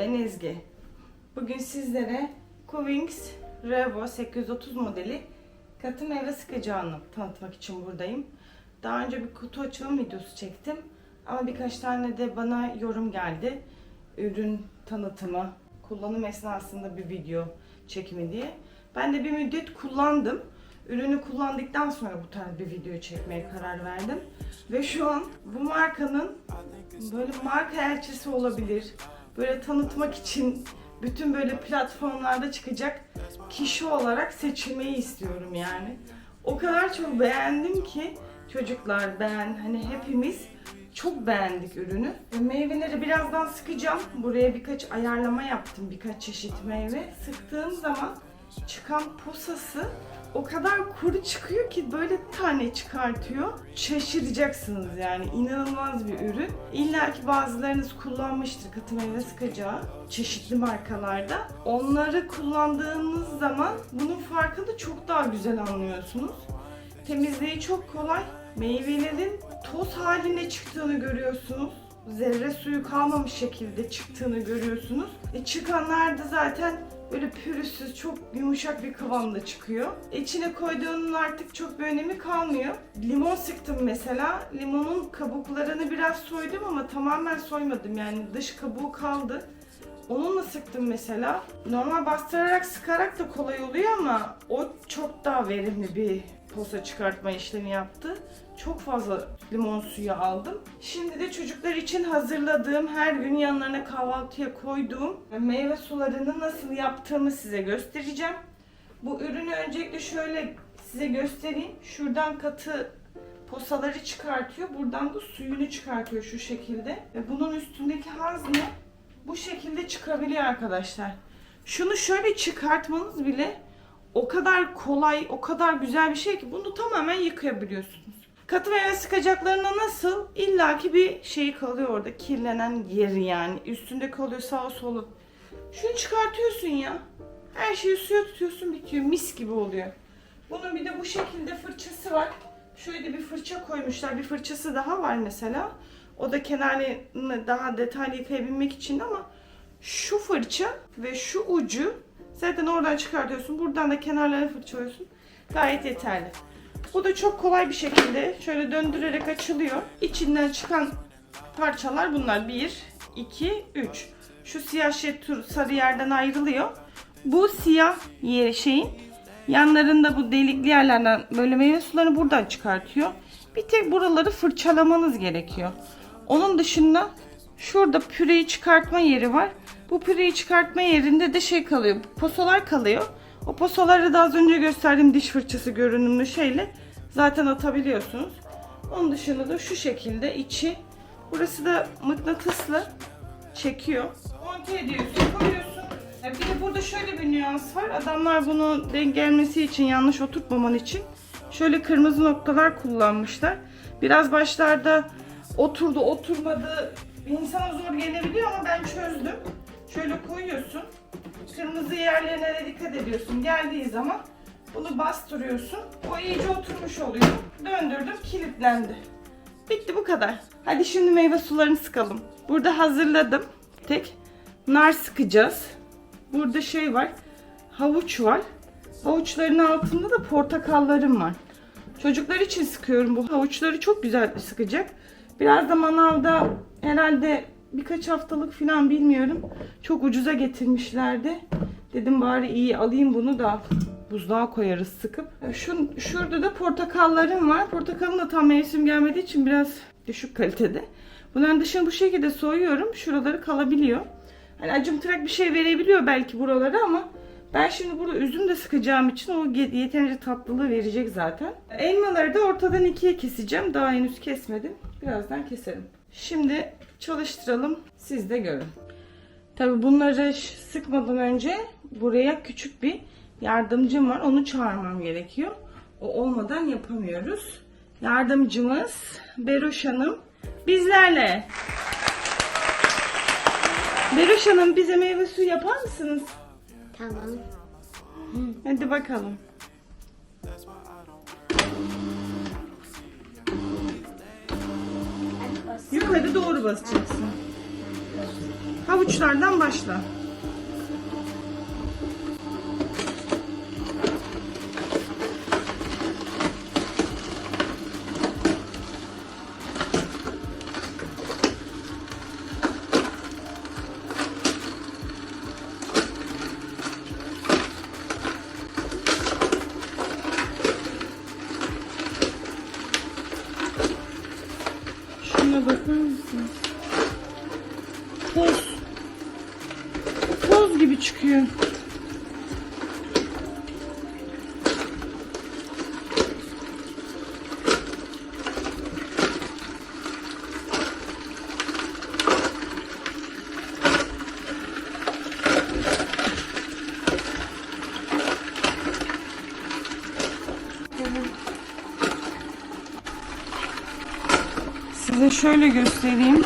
Ben Ezgi. Bugün sizlere Covings Revo 830 modeli katı meyve sıkacağını tanıtmak için buradayım. Daha önce bir kutu açılım videosu çektim. Ama birkaç tane de bana yorum geldi. Ürün tanıtımı, kullanım esnasında bir video çekimi diye. Ben de bir müddet kullandım. Ürünü kullandıktan sonra bu tarz bir video çekmeye karar verdim. Ve şu an bu markanın böyle marka elçisi olabilir. Böyle tanıtmak için bütün böyle platformlarda çıkacak kişi olarak seçilmeyi istiyorum yani. O kadar çok beğendim ki çocuklar ben hani hepimiz çok beğendik ürünü. Ve meyveleri birazdan sıkacağım. Buraya birkaç ayarlama yaptım. Birkaç çeşit meyve. Sıktığım zaman çıkan posası o kadar kuru çıkıyor ki böyle tane çıkartıyor. Şaşıracaksınız yani. inanılmaz bir ürün. İlla ki bazılarınız kullanmıştır katı meyve sıkacağı çeşitli markalarda. Onları kullandığınız zaman bunun farkını çok daha güzel anlıyorsunuz. Temizliği çok kolay. Meyvelerin toz haline çıktığını görüyorsunuz. Zerre suyu kalmamış şekilde çıktığını görüyorsunuz. E çıkanlar da zaten böyle pürüzsüz, çok yumuşak bir kıvamda çıkıyor. İçine koyduğunun artık çok bir önemi kalmıyor. Limon sıktım mesela. Limonun kabuklarını biraz soydum ama tamamen soymadım. Yani dış kabuğu kaldı. Onunla sıktım mesela. Normal bastırarak sıkarak da kolay oluyor ama o çok daha verimli bir posa çıkartma işlemi yaptı. Çok fazla limon suyu aldım. Şimdi de çocuklar için hazırladığım, her gün yanlarına kahvaltıya koyduğum meyve sularını nasıl yaptığımı size göstereceğim. Bu ürünü öncelikle şöyle size göstereyim. Şuradan katı posaları çıkartıyor. Buradan da suyunu çıkartıyor şu şekilde. Ve bunun üstündeki hazne bu şekilde çıkabiliyor arkadaşlar. Şunu şöyle çıkartmanız bile o kadar kolay, o kadar güzel bir şey ki bunu tamamen yıkayabiliyorsunuz. Katı meyve sıkacaklarına nasıl? illaki bir şey kalıyor orada. Kirlenen yeri yani. Üstünde kalıyor sağa sola. Şunu çıkartıyorsun ya. Her şeyi suya tutuyorsun bitiyor. Mis gibi oluyor. Bunun bir de bu şekilde fırçası var. Şöyle bir fırça koymuşlar. Bir fırçası daha var mesela. O da kenarlarını daha detaylı yıkayabilmek için ama şu fırça ve şu ucu zaten oradan çıkartıyorsun. Buradan da kenarlarını fırçalıyorsun. Gayet yeterli. Bu da çok kolay bir şekilde şöyle döndürerek açılıyor. İçinden çıkan parçalar bunlar. 1, 2, 3. Şu siyah şey tur sarı yerden ayrılıyor. Bu siyah yeri şeyin yanlarında bu delikli yerlerden böyle meyve sularını buradan çıkartıyor. Bir tek buraları fırçalamanız gerekiyor. Onun dışında şurada püreyi çıkartma yeri var. Bu püreyi çıkartma yerinde de şey kalıyor. Posalar kalıyor. O posaları da az önce gösterdiğim diş fırçası görünümlü şeyle zaten atabiliyorsunuz. Onun dışında da şu şekilde içi burası da mıknatıslı çekiyor. Monte ediyorsun, koyuyorsun. Ya Bir de burada şöyle bir nüans var. Adamlar bunu denk gelmesi için, yanlış oturtmaman için şöyle kırmızı noktalar kullanmışlar. Biraz başlarda oturdu, oturmadı insana zor gelebiliyor ama ben çözdüm. Şöyle koyuyorsun. Kırmızı yerlerine de dikkat ediyorsun. Geldiği zaman bunu bastırıyorsun. O iyice oturmuş oluyor. Döndürdüm, kilitlendi. Bitti bu kadar. Hadi şimdi meyve sularını sıkalım. Burada hazırladım. Tek nar sıkacağız. Burada şey var. Havuç var. Havuçların altında da portakallarım var. Çocuklar için sıkıyorum bu havuçları çok güzel sıkacak. Biraz da manavda herhalde birkaç haftalık falan bilmiyorum. Çok ucuza getirmişlerdi. Dedim bari iyi alayım bunu da buzluğa koyarız sıkıp. Şu, şurada da portakallarım var. Portakalın da tam mevsim gelmediği için biraz düşük kalitede. Bunların dışını bu şekilde soyuyorum. Şuraları kalabiliyor. Hani acımtırak bir şey verebiliyor belki buralara ama ben şimdi burada üzüm de sıkacağım için o ye- yeterince tatlılığı verecek zaten. Elmaları da ortadan ikiye keseceğim. Daha henüz kesmedim. Birazdan keserim. Şimdi çalıştıralım. Siz de görün. Tabi bunları sıkmadan önce buraya küçük bir yardımcım var. Onu çağırmam gerekiyor. O olmadan yapamıyoruz. Yardımcımız Beruş Hanım bizlerle. Beruş Hanım bize meyve suyu yapar mısınız? Tamam. Hadi bakalım. Yukarı doğru basacaksın. Havuçlardan başla. Şöyle göstereyim.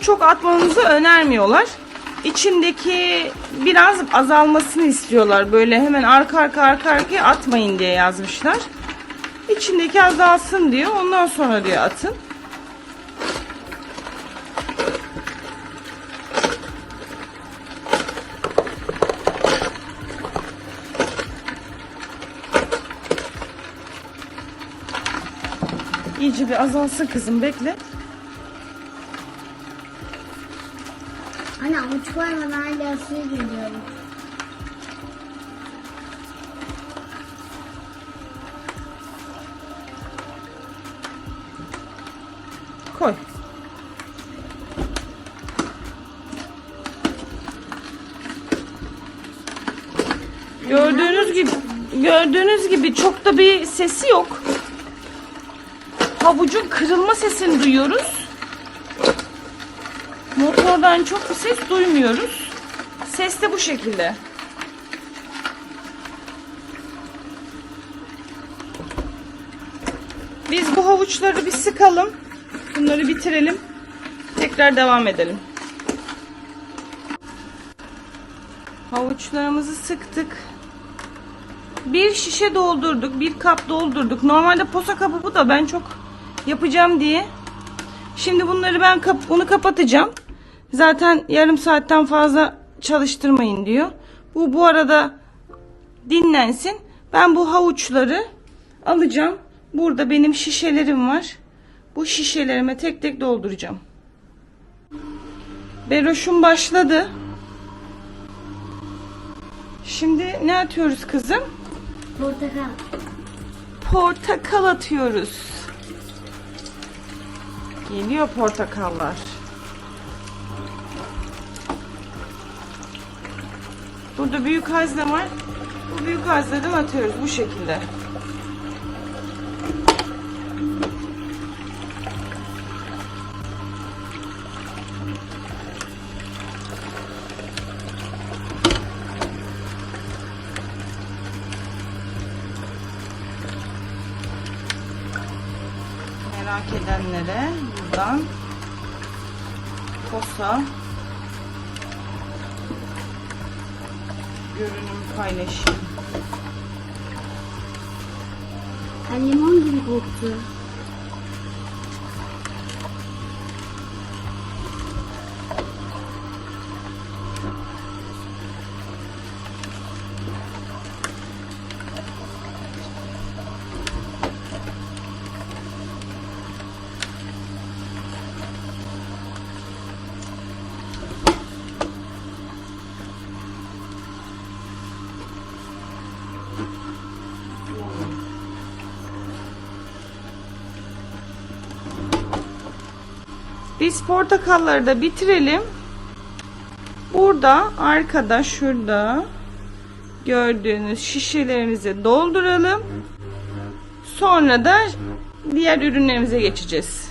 Çok atmanızı önermiyorlar. İçindeki biraz azalmasını istiyorlar. Böyle hemen arka arka arka arkaya atmayın diye yazmışlar. İçindeki azalsın diyor. Ondan sonra diyor atın. İyice bir azalsın kızım bekle. Anne avuç koymadan hala suya giriyorum. Koy. Gördüğünüz gibi gördüğünüz gibi çok da bir sesi yok. Havucun kırılma sesini duyuyoruz. Motordan çok bir ses duymuyoruz. Ses de bu şekilde. Biz bu havuçları bir sıkalım. Bunları bitirelim. Tekrar devam edelim. Havuçlarımızı sıktık. Bir şişe doldurduk. Bir kap doldurduk. Normalde posa kabı bu da ben çok yapacağım diye. Şimdi bunları ben kap bunu kapatacağım. Zaten yarım saatten fazla çalıştırmayın diyor. Bu bu arada dinlensin. Ben bu havuçları alacağım. Burada benim şişelerim var. Bu şişelerime tek tek dolduracağım. Beroşum başladı. Şimdi ne atıyoruz kızım? Portakal. Portakal atıyoruz. Geliyor portakallar. Burada büyük hazne var. Bu büyük hazneden atıyoruz bu şekilde. Merak edenlere buradan posa görünüm paylaşayım. Ha, limon gibi koktu. Biz portakalları da bitirelim. Burada arkada şurada gördüğünüz şişelerimizi dolduralım. Sonra da diğer ürünlerimize geçeceğiz.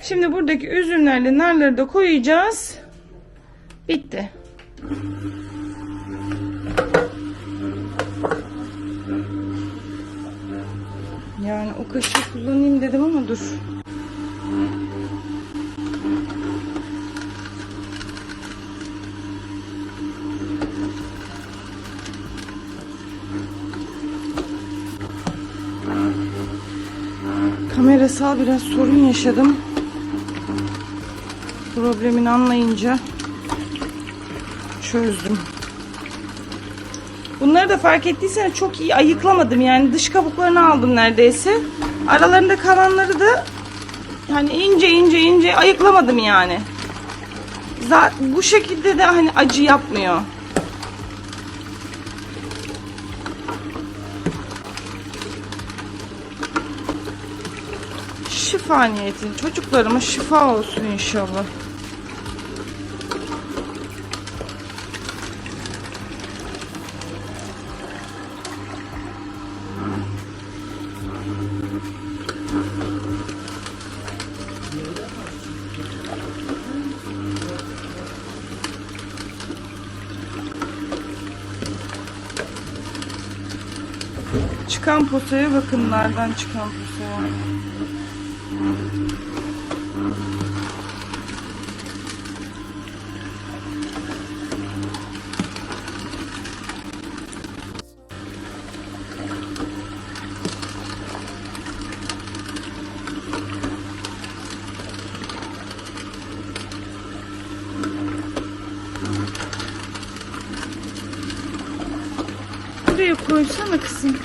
Şimdi buradaki üzümlerle narları da koyacağız. Bitti. Yani o kaşığı kullanayım dedim ama dur. Kamerasal biraz sorun yaşadım. Problemini anlayınca çözdüm. Bunları da fark ettiyseniz çok iyi ayıklamadım. Yani dış kabuklarını aldım neredeyse. Aralarında kalanları da hani ince ince ince ayıklamadım yani. Zaten bu şekilde de hani acı yapmıyor. Şifa niyetine çocuklarıma şifa olsun inşallah. Çıkan posaya bakın nereden çıkan posaya. Koysana kızım.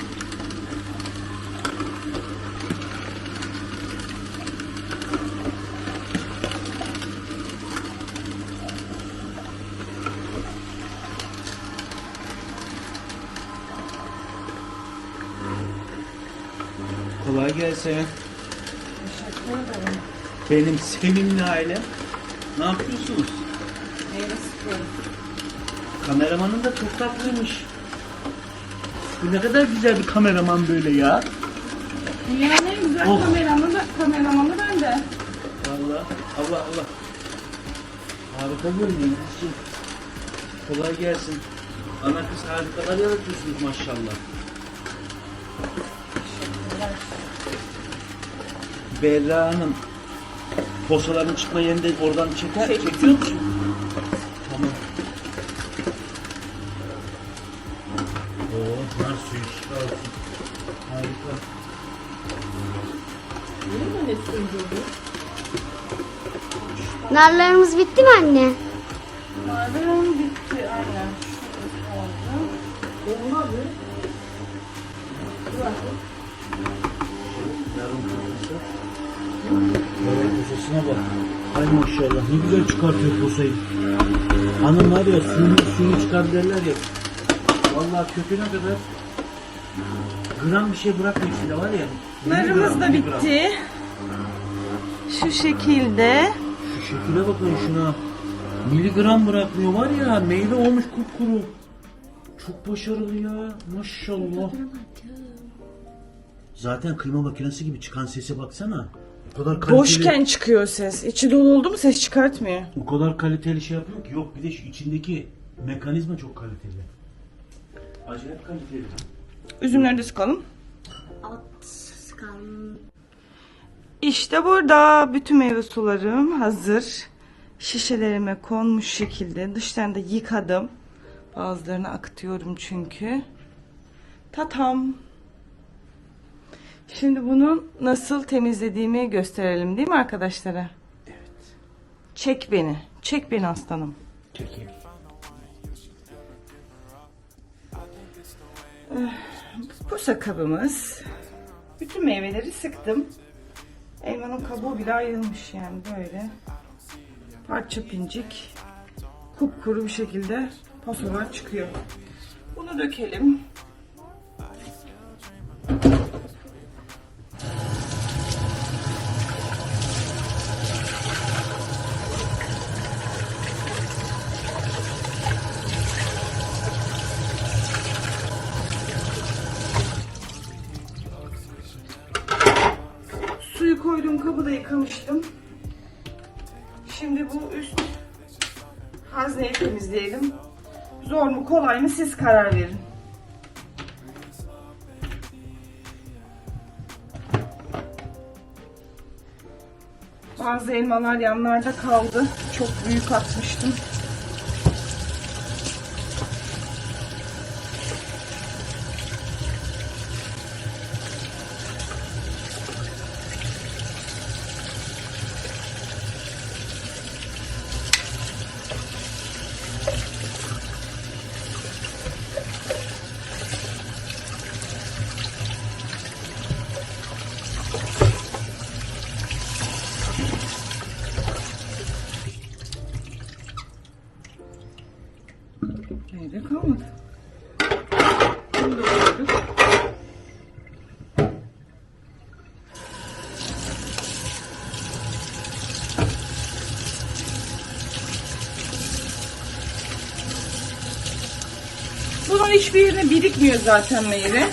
Kolay gelsin. Benim sevimli ailem. Ne yapıyorsunuz? Kameramanın da çok tatlıymış. Bu ne kadar güzel bir kameraman böyle ya. Dünyanın en güzel Oh. kameramanı da, kameramanı ben de. Vallahi Allah Allah. Harika görünüyor. Şey. Kolay gelsin. Ana kız harikalar yaratıyorsunuz maşallah. Berra Hanım. Posaların çıkma yerinden oradan çeker. Çek. Çekiyor musun? Tamam. Narlarımız bitti mi anne? Narlarım bitti aynen. Olmadı. Yarın posası. Yarın posasına bak. Ay maşallah ne güzel çıkartıyor posayı. Hanım var ya suyunu suyunu çıkar derler ya. Vallahi köküne kadar gram bir şey bırakmıyor içinde var ya. Narımız da bitti. Şu şekilde. Şu şekile bakın şuna. Miligram bırakmıyor var ya meyve olmuş kupkuru. Çok başarılı ya maşallah. Zaten kıyma makinesi gibi çıkan sese baksana. O kadar kaliteli, Boşken çıkıyor ses. İçi dolu oldu mu ses çıkartmıyor. o kadar kaliteli şey yapıyor ki yok bir de şu içindeki mekanizma çok kaliteli. Acayip kaliteli. Üzümleri de sıkalım. At sıkalım. İşte burada bütün meyve sularım hazır. Şişelerime konmuş şekilde dıştan da yıkadım. Bazılarını akıtıyorum çünkü. Tatam. Şimdi bunu nasıl temizlediğimi gösterelim değil mi arkadaşlara? Evet. Çek beni. Çek beni aslanım. Çekeyim. Posa kabımız. Bütün meyveleri sıktım. Elmanın kabuğu bile ayrılmış yani böyle. Parça pincik. Kupkuru bir şekilde posalar çıkıyor. Bunu dökelim. Yıkamıştım. Şimdi bu üst hazneyi temizleyelim. Zor mu kolay mı siz karar verin. Bazı elmalar yanlarda kaldı. Çok büyük atmıştım. Nerede kalmadı? Bunu da koyduk. Hiçbir yerine birikmiyor zaten meyve.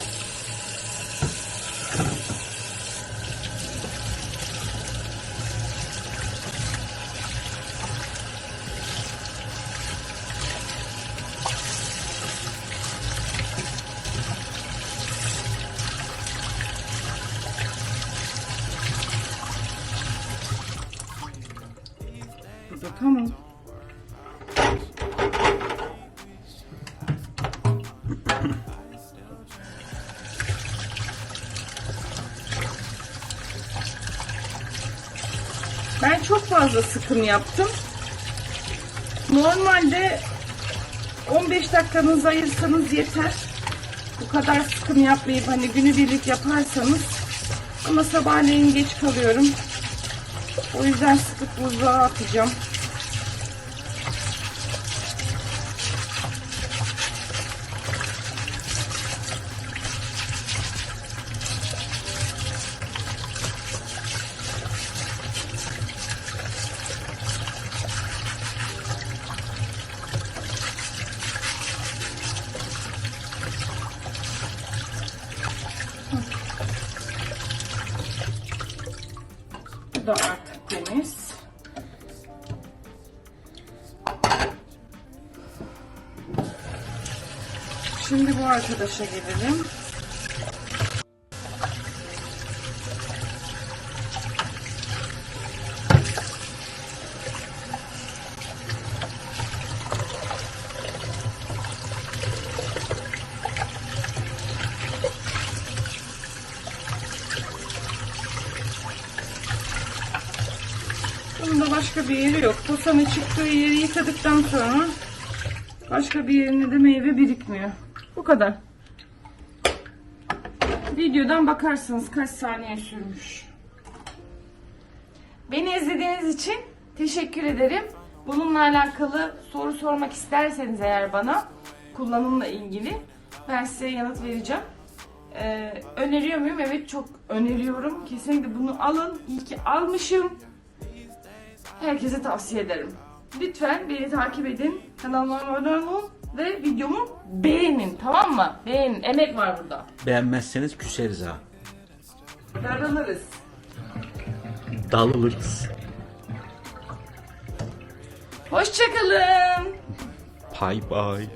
Tamam. Fazla sıkım yaptım. Normalde 15 dakikanızı ayırsanız yeter. Bu kadar sıkım yapmayıp hani günübirlik yaparsanız. Ama sabahleyin geç kalıyorum. O yüzden sıkıp buzluğa atacağım. Arkadaşa gelelim. Başka bir yeri yok. Posanın çıktığı yeri yıkadıktan sonra başka bir yerine de meyve birikmiyor. Bu kadar. Videodan bakarsınız kaç saniye sürmüş. Beni izlediğiniz için teşekkür ederim. Bununla alakalı soru sormak isterseniz eğer bana kullanımla ilgili ben size yanıt vereceğim. Ee, öneriyor muyum? Evet çok öneriyorum. Kesinlikle bunu alın. İyi ki almışım. Herkese tavsiye ederim. Lütfen beni takip edin. Kanalıma abone olun ve videomu beğenin. Tamam mı? Beğenin. Emek var burada. Beğenmezseniz küseriz ha. Darlanırız. Dalılırız. Hoşçakalın. Bye bye.